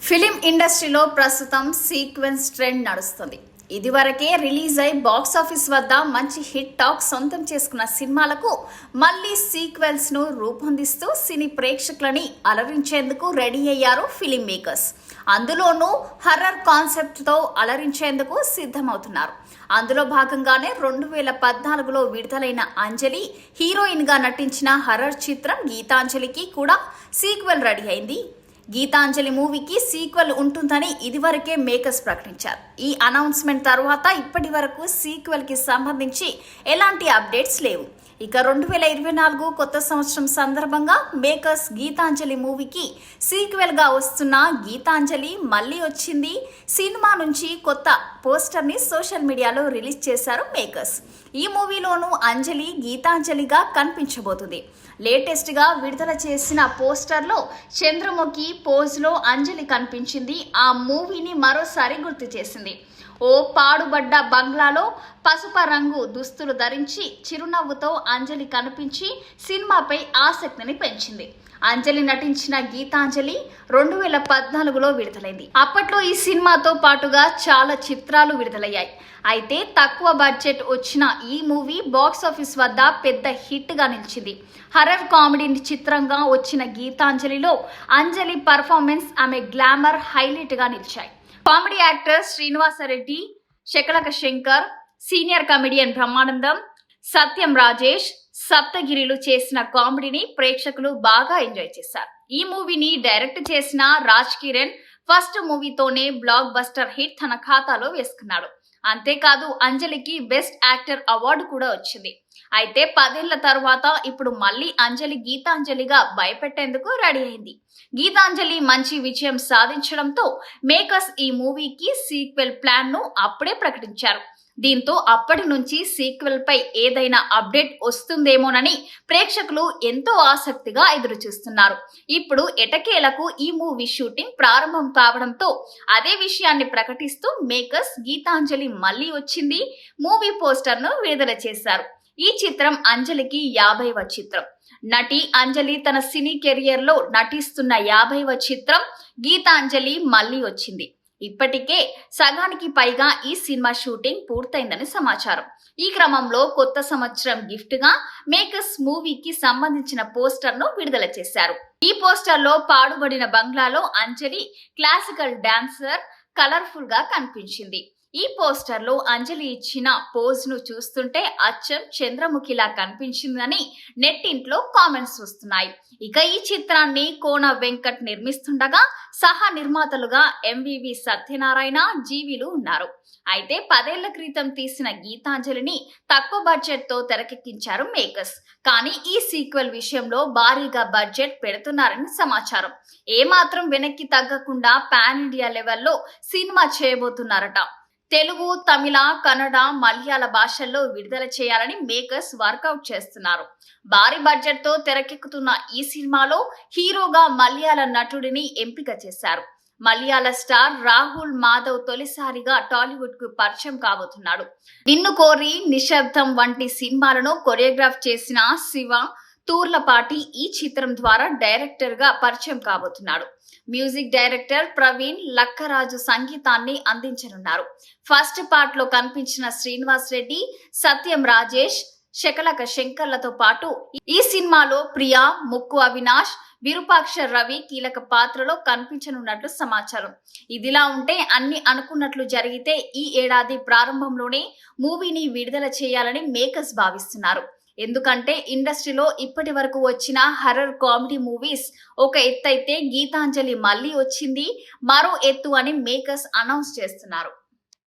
Film ఇండస్ట్రీలో ప్రస్తుతం sequence trend నడుస్తుంది. ఇదివరకే రిలీజ్ అయి బాక్స్ ఆఫీస్ వద్ద మంచి హిట్ టాక్ సొంతం చేసుకున్న సినిమాలకు మళ్ళీ సీక్వెల్స్ను రూపొందిస్తూ సినీ ప్రేక్షకులని అలరించేందుకు రెడీ అయ్యారు ఫిలిం మేకర్స్. అందులోనూ హర్రర్ కాన్సెప్ట్తో అలరించేందుకు సిద్ధమవుతున్నారు. అందులో భాగంగానే రెండు వేల పద్నాలుగులో విడుదలైన అంజలి హీరోయిన్గా నటించిన హర్రర్ చిత్రం గీతాంజలికి కూడా సీక్వెల్ రెడీ అయింది. గీతాంజలి మూవీకి సీక్వెల్ ఉంటుందని ఇదివరకే మేకర్స్ ప్రకటించారు. ఈ అనౌన్స్మెంట్ తర్వాత ఇప్పటి వరకు సీక్వెల్కి సంబంధించి ఎలాంటి అప్డేట్స్ లేవు. ఇక రెండు వేల ఇరవై నాలుగు కొత్త సంవత్సరం సందర్భంగా మేకర్స్ గీతాంజలి మూవీకి సీక్వెల్గా వస్తున్న గీతాంజలి మళ్ళీ వచ్చింది. సినిమా నుంచి కొత్త పోస్టర్ని సోషల్ మీడియాలో రిలీజ్ చేశారు మేకర్స్. ఈ మూవీలోనూ అంజలి గీతాంజలిగా కనిపించబోతుంది. లేటెస్ట్గా విడుదల చేసిన పోస్టర్లో చంద్రముఖి పోజ్లో అంజలి కనిపించింది. ఆ మూవీని మరోసారి గుర్తు చేసింది. ఓ పాడుబడ్డ బంగ్లాలో పసుప రంగు దుస్తులు ధరించి చిరునవ్వుతో అంజలి కనిపించి సినిమాపై ఆసక్తిని పెంచింది. అంజలి నటించిన గీతాంజలి రెండు వేల పద్నాలుగులో విడుదలైంది. అప్పట్లో ఈ సినిమాతో పాటుగా చాలా చిత్రాలు విడుదలయ్యాయి. అయితే తక్కువ బడ్జెట్ వచ్చిన ఈ మూవీ బాక్స్ ఆఫీస్ వద్ద పెద్ద హిట్గా నిలిచింది. హర్రర్ కామెడీ చిత్రంగా వచ్చిన గీతాంజలిలో అంజలి పర్ఫార్మెన్స్ ఆమె గ్లామర్ హైలైట్గా నిలిచాయి. Comedy actor Srinivasa Reddy Shakalaka Shankar senior comedian Brahmanandam Satyam Rajesh సప్తగిరిలు చేసిన కామెడీని ప్రేక్షకులు బాగా ఎంజాయ్ చేశారు. ఈ మూవీని డైరెక్ట్ చేసిన రాజ్ కిరణ్ ఫస్ట్ మూవీతోనే బ్లాక్ బస్టర్ హిట్ తన ఖాతాలో వేసుకున్నాడు. అంతేకాదు అంజలికి బెస్ట్ యాక్టర్ అవార్డు కూడా వచ్చింది. అయితే పదేళ్ళ తర్వాత ఇప్పుడు మళ్ళీ అంజలి గీతాంజలిగా భయపెట్టేందుకు రెడీ అయింది. గీతాంజలి మంచి విజయం సాధించడంతో మేకర్స్ ఈ మూవీకి సీక్వెల్ ప్లాన్ను అప్పుడే ప్రకటించారు. దీంతో అప్పటి నుంచి సీక్వెల్ పై ఏదైనా అప్డేట్ వస్తుందేమోనని ప్రేక్షకులు ఎంతో ఆసక్తిగా ఎదురు చూస్తున్నారు ఇప్పుడు ఎటకేలకు ఈ మూవీ షూటింగ్ ప్రారంభం కావడంతో అదే విషయాన్ని ప్రకటిస్తూ మేకర్స్ గీతాంజలి మళ్ళీ వచ్చింది. మూవీ పోస్టర్ను విడుదల చేశారు. ఈ చిత్రం అంజలికి యాభైవ చిత్రం. నటి అంజలి తన సినీ కెరియర్లో నటిస్తున్న యాభైవ చిత్రం గీతాంజలి మళ్ళీ వచ్చింది. ఇప్పటికే సగానికి పైగా ఈ సినిమా షూటింగ్ పూర్తయిందని సమాచారం. ఈ క్రమంలో కొత్త సంవత్సరం గిఫ్ట్గా మేకర్స్ మూవీకి సంబంధించిన పోస్టర్ను విడుదల చేశారు. ఈ పోస్టర్లో పాడుబడిన బంగ్లాలో అంజలి క్లాసికల్ డాన్సర్ కలర్ఫుల్గా కనిపించింది. ఈ పోస్టర్లో అంజలి ఇచ్చిన పోజ్ను చూస్తుంటే అచ్చం చంద్రముఖిలా కనిపించిందని నెట్టింట్లో కామెంట్స్ వస్తున్నాయి. ఇక ఈ చిత్రాన్ని కోన వెంకట్ నిర్మిస్తుండగా సహా నిర్మాతలుగా ఎంవివి సత్యనారాయణ జీవిలు ఉన్నారు. అయితే పదేళ్ళ క్రితం తీసిన గీతాంజలిని తక్కువ బడ్జెట్తో తెరకెక్కించారు మేకర్స్. కానీ ఈ సీక్వెల్ విషయంలో భారీగా బడ్జెట్ పెడుతున్నారని సమాచారం. ఏమాత్రం వెనక్కి తగ్గకుండా పాన్ ఇండియా లెవెల్లో సినిమా చేయబోతున్నారట. తెలుగు తమిళ కన్నడ మలయాళ భాషల్లో విడుదల చేయాలని మేకర్స్ వర్కౌట్ చేస్తున్నారు. భారీ బడ్జెట్తో తెరకెక్కుతున్న ఈ సినిమాలో హీరోగా మలయాళ నటుడిని ఎంపిక చేశారు. మలయాళ స్టార్ రాహుల్ మాధవ్ తొలిసారిగా టాలీవుడ్కు పరిచయం కాబోతున్నాడు. నిన్ను కోరి నిశ్శబ్దం వంటి సినిమాలను కొరియోగ్రాఫ్ చేసిన శివ తూర్లపాటి ఈ చిత్రం ద్వారా డైరెక్టర్గా పరిచయం కాబోతున్నాడు. మ్యూజిక్ డైరెక్టర్ ప్రవీణ్ లక్కరాజు సంగీతాన్ని అందించనున్నారు. ఫస్ట్ పార్ట్లో కనిపించిన శ్రీనివాస్ రెడ్డి సత్యం రాజేష్ శకలక శంకర్లతో పాటు ఈ సినిమాలో ప్రియా ముక్కు అవినాష్ విరూపాక్ష రవి కీలక పాత్రలో కనిపించనున్నట్లు సమాచారం. ఇదిలా ఉంటే అన్ని అనుకున్నట్లు జరిగితే ఈ ఏడాది ప్రారంభంలోనే మూవీని విడుదల చేయాలని మేకర్స్ భావిస్తున్నారు. ఎందుకంటే ఇండస్ట్రీలో ఇప్పటి వరకు వచ్చిన హర్రర్ కామెడీ మూవీస్ ఒక ఎత్తు అయితే గీతాంజలి మళ్ళీ వచ్చింది మరో ఎత్తు అని మేకర్స్ అనౌన్స్ చేస్తున్నారు.